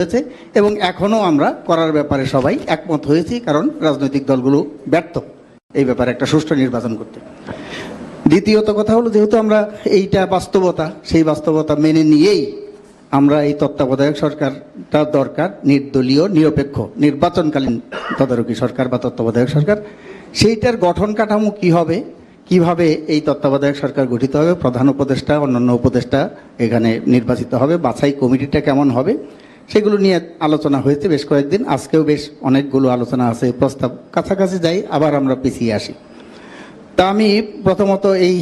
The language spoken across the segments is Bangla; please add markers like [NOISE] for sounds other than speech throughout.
হয়েছে এবং এখনও আমরা করার ব্যাপারে সবাই একমত হয়েছি, কারণ রাজনৈতিক দলগুলো ব্যর্থ এই ব্যাপারে একটা সুষ্ঠু নির্বাচন করতে। দ্বিতীয়ত কথা হলো, যেহেতু আমরা এইটা বাস্তবতা, সেই বাস্তবতা মেনে নিয়েই আমরা এই তত্ত্বাবধায়ক সরকারটা দরকার, নির্দলীয়, নিরপেক্ষ, নির্বাচনকালীন তদারকি সরকার বা তত্ত্বাবধায়ক সরকার, সেইটার গঠন কাঠামো কি হবে, কীভাবে এই তত্ত্বাবধায়ক সরকার গঠিত হবে, প্রধান উপদেষ্টা, অন্যান্য উপদেষ্টা এখানে নির্বাচিত হবে, বাছাই কমিটিটা কেমন হবে সেগুলো নিয়ে আলোচনা হয়েছে বেশ কয়েকদিন। আজকেও বেশ অনেকগুলো আলোচনা আছে, প্রস্তাব কাছাকাছি যাই, আবার আমরা পিছিয়ে আসি। তা আমি প্রথমত এই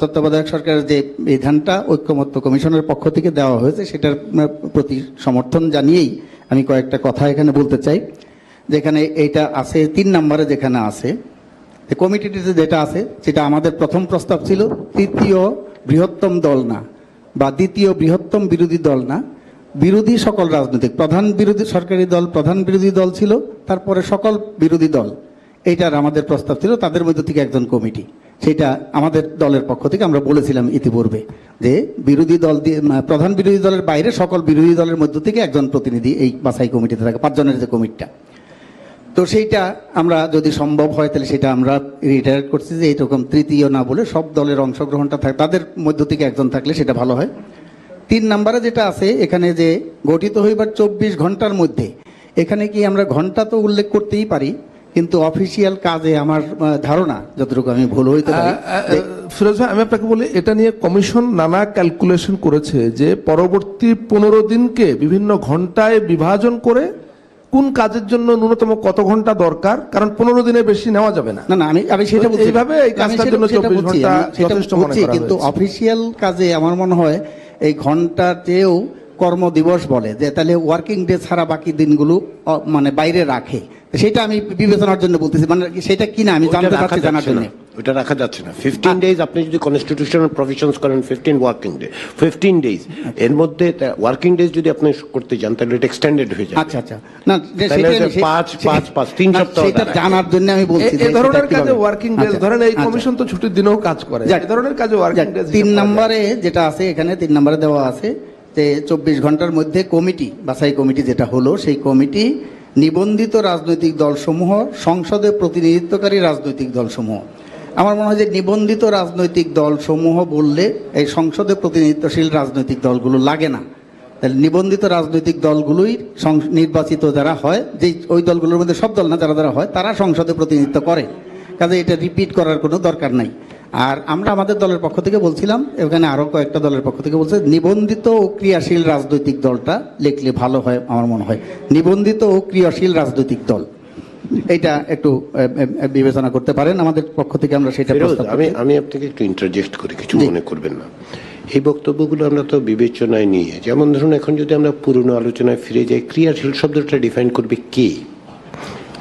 তত্ত্বাবধায়ক সরকারের যে বিধানটা ঐক্যমত্য কমিশনের পক্ষ থেকে দেওয়া হয়েছে, সেটার প্রতি সমর্থন জানিয়েই আমি কয়েকটা কথা এখানে বলতে চাই। যেখানে এইটা আছে, তিন নম্বরে যেখানে আছে কমিটিটিতে যেটা আছে, সেটা আমাদের প্রথম প্রস্তাব ছিল, তৃতীয় বৃহত্তম দল না, বা দ্বিতীয় বৃহত্তম বিরোধী দল না বিরোধী সকল রাজনৈতিক, প্রধান বিরোধী সরকারি দল, প্রধান বিরোধী দল ছিল, তারপরে সকল বিরোধী দল। এইটার আমাদের প্রস্তাব ছিল, তাদের মধ্যে থেকে একজন কমিটি। সেটা আমাদের দলের পক্ষ থেকে আমরা বলেছিলাম ইতিপূর্বে যে বিরোধী দল দিয়ে প্রধান বিরোধী দলের বাইরে সকল বিরোধী দলের মধ্য থেকে একজন প্রতিনিধি এই বাছাই কমিটিতে থাকে, পাঁচজনের যে কমিটিটা। তো সেইটা আমরা যদি সম্ভব হয়, তাহলে সেটা আমরা রিটায়ার করছি যে এইরকম তৃতীয় না বলে সব দলের অংশগ্রহণটা থাকে, তাদের মধ্য থেকে একজন থাকলে সেটা ভালো হয়। তিন নম্বরে যেটা আছে এখানে যে গঠিত হইবার চব্বিশ ঘণ্টার মধ্যে এখানে কি আমরা ঘণ্টা তো উল্লেখ করতেই পারি কিন্তু অফিসিয়াল কাজে আমার ধারণা যতটুকু আমি ভুল হইতে পারি। ফিরোজ ভাই আমি আপনাকে বলি এটা নিয়ে কমিশন নানা ক্যালকুলেশন করেছে যে পরবর্তী পনেরো দিনকে বিভিন্ন ঘন্টায় বিভাজন করে কোন কাজের জন্য ন্যূনতম কত ঘণ্টা দরকার কারণ পনেরো দিনের বেশি নেওয়া যাবে না। না না আমি আমি সেটা বলছি এইভাবে এই কাজটার জন্য সেটা 24 বলছি, ঘণ্টা যথেষ্ট মনে করা কিন্তু অফিসিয়াল কাজে আমার মনে হয় এই ঘন্টাতেও কর্মদিবস বলে যে তাহলে ওয়ার্কিং ডে ছাড়া বাকি দিনগুলো মানে বাইরে রাখে। সেটা আমি বিবেচনার জন্য বলতেছি মানে সেটা কিনা আমি জানতে পারছি জানার জন্য। না ওইটা রাখা যাচ্ছে না। ফিফটিন ডেজ আপনি যদি কনস্টিটিউশনাল প্রভিশনস করেন fifteen working day fifteen days এর মধ্যে ওয়ার্কিং ডেজ যদি আপনি করতে চান তাহলে এটা এক্সটেন্ডেড হয়ে যাবে। আচ্ছা আচ্ছা। না পাঁচ, পাঁচ, পাঁচ, তিন সপ্তাহ সেটা জানার জন্য আমি বলছি এ- যে এ ধরনের কাজে ওয়ার্কিং ডেজ আচ্ছা, ধরেন এই আচ্ছা। কমিশন তো ছুটির দিনেও কাজ করে। এই ধরনের কাজে ওয়ার্কিং ডেজ তিন নম্বরে যেটা আছে এখানে তিন নম্বরে দেওয়া আছে যে চব্বিশ ঘণ্টার মধ্যে কমিটি বাছাই কমিটি যেটা হলো সেই কমিটি নিবন্ধিত রাজনৈতিক দলসমূহ সংসদে প্রতিনিধিত্বকারী রাজনৈতিক দলসমূহ। আমার মনে হয় যে নিবন্ধিত রাজনৈতিক দলসমূহ বললে এই সংসদে প্রতিনিধিত্বশীল রাজনৈতিক দলগুলো লাগে না। তাহলে নিবন্ধিত রাজনৈতিক দলগুলোই নির্বাচিত যারা হয় যে ওই দলগুলোর মধ্যে সব দল না, যারা যারা হয়, তারা সংসদে প্রতিনিধিত্ব করে। কাজে এটা রিপিট করার কোনো দরকার নাই। আর আমরা আমাদের দলের পক্ষ থেকে বলছিলাম, এখানে আরও কয়েকটা দলের পক্ষ থেকে বলছে, নিবন্ধিত ও ক্রিয়াশীল রাজনৈতিক দলটা লিখলে ভালো হয়, আমার মনে হয়। নিবন্ধিত ও ক্রিয়াশীল রাজনৈতিক দল। এটা একটু বিবেচনা করতে পারেন। আমাদের পক্ষ থেকে আমরা সেটা আমি আমি আপনাকে একটু ইন্টারজেক্ট করি কিছু মনে করবেন না। এই বক্তব্যগুলো আমরা তো বিবেচনায় নিয়ে যেমন ধরুন এখন যদি আমরা পুরনো আলোচনায় ফিরে যাই ক্রিয়াশীল শব্দটা ডিফাইন করবে কে?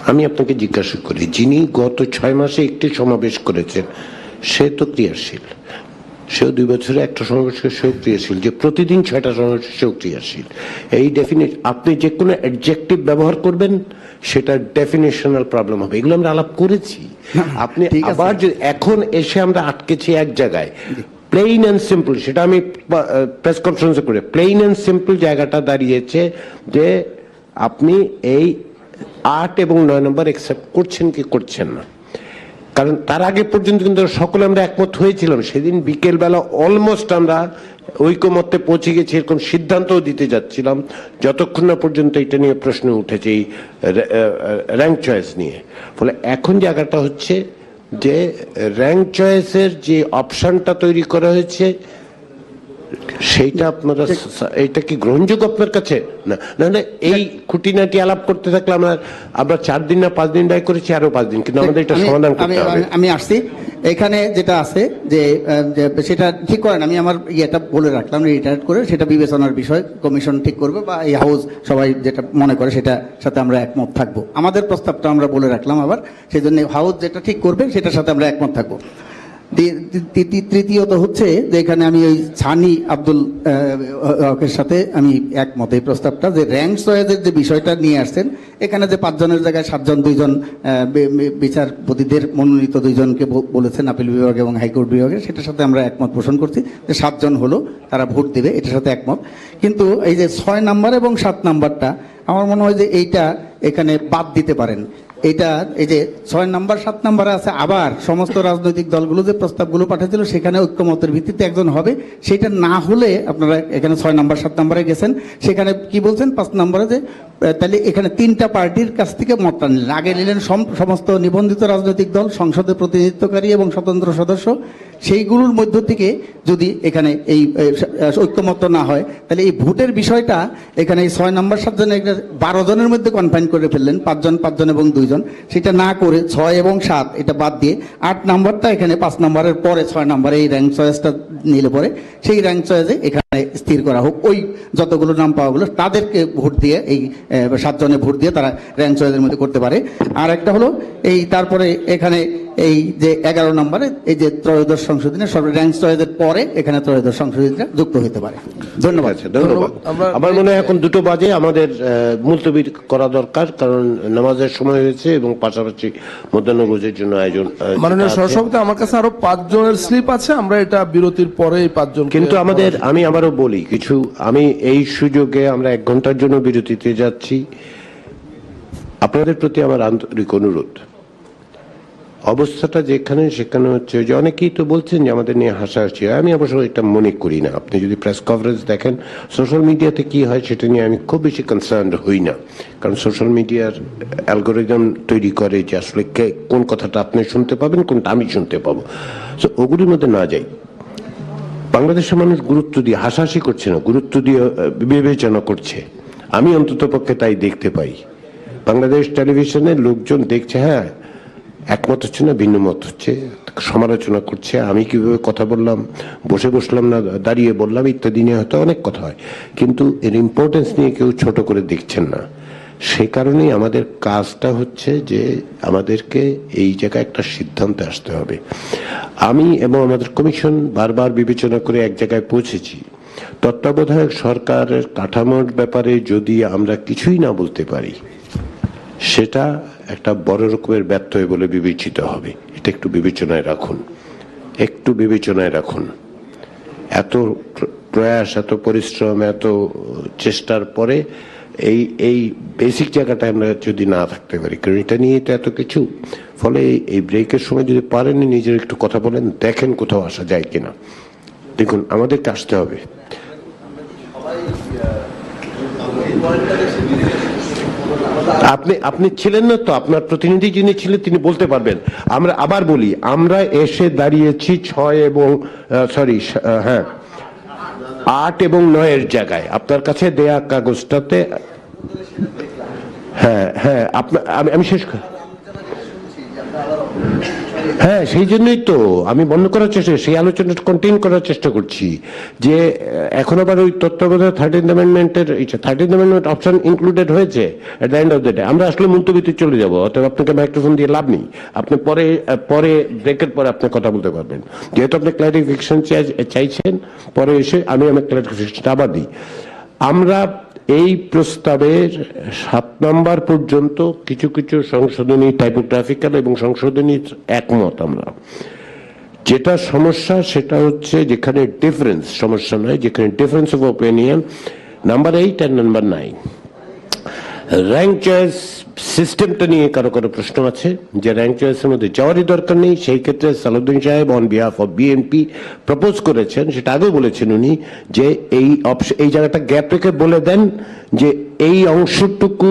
আমি আপনাকে জিজ্ঞাসা করি যিনি গত ছয় মাসে একটি সমাবেশ করেছেন সে তো ক্রিয়াশীল। সেও দুই বছরে একটা সমাবেশে সেও ক্রিয়াশীল। যে প্রতিদিন ছয়টা সমাবেশ সেও ক্রিয়াশীল। এই ডেফিনেট আপনি যে কোনো অ্যাডজেক্টিভ ব্যবহার করবেন সেটা ডেফিনেশনাল প্রবলেম হবে। এগুলো আমরা আলাপ করেছি। [LAUGHS] আপনি আবার যদি এখন এসে আমরা আটকেছি এক জায়গায় প্লেইন অ্যান্ড সিম্পল সেটা আমি প্রেস কনফারেন্সে করে প্লেইন অ্যান্ড সিম্পল জায়গাটা দাঁড়িয়েছে যে আপনি এই আট এবং নয় নম্বর অ্যাকসেপ্ট করছেন কি করছেন না। কারণ তার আগে পর্যন্ত কিন্তু সকলে আমরা একমত হয়েছিলাম। সেদিন বিকেলবেলা অলমোস্ট আমরা ঐকমত্যে পৌঁছে গেছি, এরকম সিদ্ধান্তও দিতে যাচ্ছিলাম। যতক্ষণ না পর্যন্ত এটা নিয়ে প্রশ্ন উঠেছে এই র্যাঙ্ক চয়েস নিয়ে। ফলে এখন জায়গাটা হচ্ছে যে র্যাঙ্ক চয়েসের যে অপশানটা তৈরি করা হয়েছে সেইটা আপনারা এটা কি গ্রহণযোগ্য আপনার কাছে? না না না এই খুঁটিনাটি আলাপ করতে থাকলে আমরা আমরা চার দিন না পাঁচ দিন ব্যয় করেছি আরও পাঁচ দিন। কিন্তু আমাদের এটা সমাধান করতে হবে। আমি- আমি আসছি। এখানে যেটা আছে যে সেটা ঠিক করেন আমি আমার ইয়েটা বলে রাখলাম রিটায়ার করে সেটা বিবেচনার বিষয় কমিশন ঠিক করবে বা এই হাউস সবাই যেটা মনে করে সেটা সাথে আমরা একমত থাকব। আমাদের প্রস্তাবটা আমরা বলে রাখলাম আবার সেই জন্য হাউস যেটা ঠিক করবে সেটার সাথে আমরা একমত থাকব। তৃতীয়ত হচ্ছে যে এখানে আমি ওই ছানি আব্দুল হকের সাথে আমি একমত এই প্রস্তাবটা যে র্যাঙ্ক চয়েসের যে বিষয়টা নিয়ে আসছেন, এখানে যে পাঁচজনের জায়গায় সাতজন, দুইজন বিচারপতিদের মনোনীত দুইজনকে বলেছেন আপিল বিভাগ এবং হাইকোর্ট বিভাগে, সেটার সাথে আমরা একমত পোষণ করছি যে সাতজন হলো, তারা ভোট দেবে, এটার সাথে একমত। কিন্তু এই যে ছয় নাম্বার এবং সাত নাম্বারটা, আমার মনে হয় যে এইটা এখানে বাদ দিতে পারেন। এটা এই যে ছয় নম্বর, সাত নম্বরে আছে আবার সমস্ত রাজনৈতিক দলগুলো যে প্রস্তাবগুলো পাঠিয়েছিল, সেখানে ঐক্যমতের ভিত্তিতে একজন হবে। সেটা না হলে আপনারা এখানে ছয় নম্বর, সাত নম্বরে গেছেন। সেখানে কি বলছেন? পাঁচ নম্বরে যে তাহলে এখানে তিনটা পার্টির কাছ থেকে মতটা নিলেন আগে নিলেন সম- সমস্ত নিবন্ধিত রাজনৈতিক দল সংসদে প্রতিনিধিত্বকারী এবং স্বতন্ত্র সদস্য। সেইগুলোর মধ্য থেকে যদি এখানে এই আহ, ঐক্যমত না হয় তাহলে এই ভোটের বিষয়টা এখানে এই ছয় নম্বর সাতজনের একটা বারো জনের মধ্যে কনফাইন করে ফেললেন পাঁচজন পাঁচজন এবং দুইজন। সেটা না করে ছয় এবং সাত এটা বাদ দিয়ে আট নম্বরটা এখানে পাঁচ নম্বরের পরে ছয় নম্বরে এই র্যাঙ্ক চয়েসটা নিলে পরে সেই র্যাঙ্ক চয়েসে এখানে স্থির করা হোক। ওই যতগুলো নাম পাওয়া গেলো তাদেরকে ভোট দিয়ে এই সাতজনে ভোট দিয়ে তারা র্যাঙ্ক চয়েসের মধ্যে করতে পারে। আর একটা হলো এই, তারপরে এখানে এই যে এগারো নম্বরে এই যে ত্রয়োদশ সংশোধনী সব র্যাঙ্ক চয়েসের পরে এখানে ত্রয়োদশ সংশোধনীটা যুক্ত হতে পারে। ধন্যবাদ। ধন্যবাদ। আমরা- আমার মনে হয় এখন দুটো বাজে আমাদের আহ, মুলতবি করা দরকার কারণ নামাজের সময় হয়েছে এবং পাশাপাশি মধ্যাহ্নভোজের জন্য আয়োজন মাননীয়। সহসভাপতি আমার কাছে আরও পাঁচজনের স্লিপ আছে আমরা এটা বিরতির পরে এই পাঁচজন কিন্তু আমাদের আমি আবারও বলি কিছু আমি এই সুযোগে আমরা এক ঘণ্টার জন্য বিরতিতে যাচ্ছি। আপনাদের প্রতি আমার আন্তরিক অনুরোধ। অবস্থাটা যেখানে, সেখানে হচ্ছে যে অনেকেই তো বলছেন যে আমাদের নিয়ে হাসাহাসি হয়। আমি অবশ্য এটা মনে করি না। আপনি যদি প্রেস কভারেজ দেখেন সোশ্যাল মিডিয়াতে কি হয় সেটা নিয়ে আমি খুব বেশি কনসার্ন হই না। কারণ সোশ্যাল মিডিয়ার অ্যালগোরিদম তৈরি করে যে আসলে কে, কোন কথাটা আপনি শুনতে পাবেন, কোনটা আমি শুনতে পাবো। তো ওগুলির মধ্যে না যাই। বাংলাদেশের মানুষ গুরুত্ব দিয়ে হাসাহাসি করছে না, গুরুত্ব দিয়ে বিবেচনা করছে। আমি অন্তত পক্ষে তাই দেখতে পাই। বাংলাদেশ টেলিভিশনে লোকজন দেখছে হ্যাঁ একমত হচ্ছে না, ভিন্ন মত হচ্ছে, সমালোচনা করছে। আমি কীভাবে কথা বললাম, বসে বসলাম না, দাঁড়িয়ে বললাম ইত্যাদি নিয়ে হয়তো অনেক কথা হয়। কিন্তু এর ইম্পর্টেন্স নিয়ে কেউ ছোট করে দেখছেন না। সে কারণেই আমাদের কাজটা হচ্ছে যে আমাদেরকে এই জায়গায় একটা সিদ্ধান্তে আসতে হবে। আমি এবং আমাদের কমিশন বারবার বিবেচনা করে এক জায়গায় পৌঁছেছি। তত্ত্বাবধায়ক সরকারের কাঠামোর ব্যাপারে যদি আমরা কিছুই না বলতে পারি সেটা একটা বড় রকমের ব্যর্থ বলে বিবেচিত হবে। এটা একটু বিবেচনায় রাখুন। একটু বিবেচনায় রাখুন। এত প্রয়াস, এত পরিশ্রম, এত চেষ্টার পরে এই এই বেসিক জায়গাটা আমরা যদি না থাকতে পারি, কারণ এটা নিয়ে তো এত কিছু। ফলে এই- এই ব্রেকের সময় যদি পারেন নিজের একটু কথা বলেন, দেখেন কোথাও আসা যায় কিনা। দেখুন, আমাদেরকে আসতে হবে। আপনি আপনি ছিলেন না তো, আপনার প্রতিনিধি যিনি ছিলেন, তিনি বলতে পারবেন। আমরা আবার বলি, আমরা এসে দাঁড়িয়েছি ছয় এবং সরি হ্যাঁ আট এবং নয়ের জায়গায়। আপনার কাছে দেয়া কাগজটাতে হ্যাঁ হ্যাঁ আপনার আমি শেষ হ্যাঁ সেই জন্যই তো আমি বন্ধ করার চেষ্টা সেই আলোচনা কন্টিনিউ করার চেষ্টা করছি যে এখন আবার ওই তত্ত্বাবধায়ক থার্টিন অ্যামেন্ডমেন্টের থার্টিন অ্যামেন্ডমেন্ট অপশন ইনক্লুডেড হয়েছে at the end of the day আমরা আসলে মুলতবিতে চলে যাব, অতএব আপনাকে মাইক্রোফোন দিয়ে লাভ নেই। আপনি পরে পরে ব্রেকের পরে আপনি কথা বলতে পারবেন। যেহেতু আপনি ক্লারিফিকেশন চাইছেন, পরে এসে আমি আমার ক্লারিফিকেশনটা আবার দিই। আমরা এই প্রস্তাবের সাত নম্বর পর্যন্ত কিছু কিছু সংশোধনী টাইপোগ্রাফিক্যাল এবং সংশোধনী একমত আমরা। যেটা সমস্যা, সেটা হচ্ছে যেখানে ডিফারেন্স সমস্যা নয়, যেখানে difference of opinion number eight and number nine rank choice সিস্টেমটা নিয়ে কারও কারও প্রশ্ন আছে। যে র্যাঙ্ক চয়েসের মধ্যে যাওয়ারই দরকার নেই। সেই ক্ষেত্রে সালুদ্দিন সাহেব on behalf of BNP propose করেছেন। সেটা আগেও বলেছেন উনি যে এই অপশন এই জায়গাটা গ্যাপ রেখে বলে দেন যে এই অংশটুকু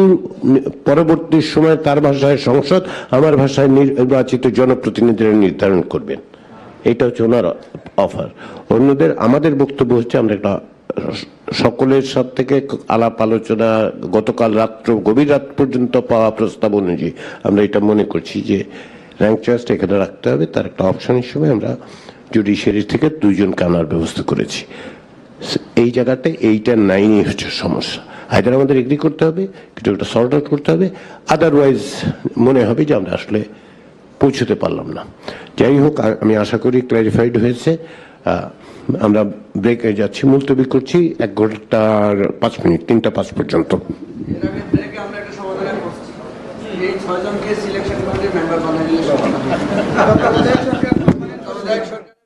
পরবর্তী সময় তার ভাষায় সংসদ, আমার ভাষায় নির্বাচিত জনপ্রতিনিধিরা নির্ধারণ করবেন। এটা হচ্ছে ওনার অফার অন্যদের আমাদের বক্তব্য হচ্ছে আমরা একটা সকলের সাথে থেকে আলাপ আলোচনা গতকাল রাত্র, গভীর রাত পর্যন্ত পাওয়া প্রস্তাব অনুযায়ী আমরা এটা মনে করছি যে র্যাঙ্ক চার্জট এখানে রাখতে হবে। তার একটা অপশন হিসেবে আমরা জুডিশিয়ারি থেকে দুইজন কানার ব্যবস্থা করেছি। এই জায়গাটা এইটা নাইনই হচ্ছে সমস্যা। আইদার আমাদের এগ্রি করতে হবে কিছু একটা সর্ট আউট করতে হবে। আদারওয়াইজ মনে হবে যে আমরা আসলে পৌঁছতে পারলাম না। যাই হোক আমি আশা করি ক্ল্যারিফাইড হয়েছে। আমরা ব্রেকে যাচ্ছি মুলতবি করছি এক ঘণ্টার পাঁচ মিনিট তিনটা পাঁচ পর্যন্ত। [LAUGHS]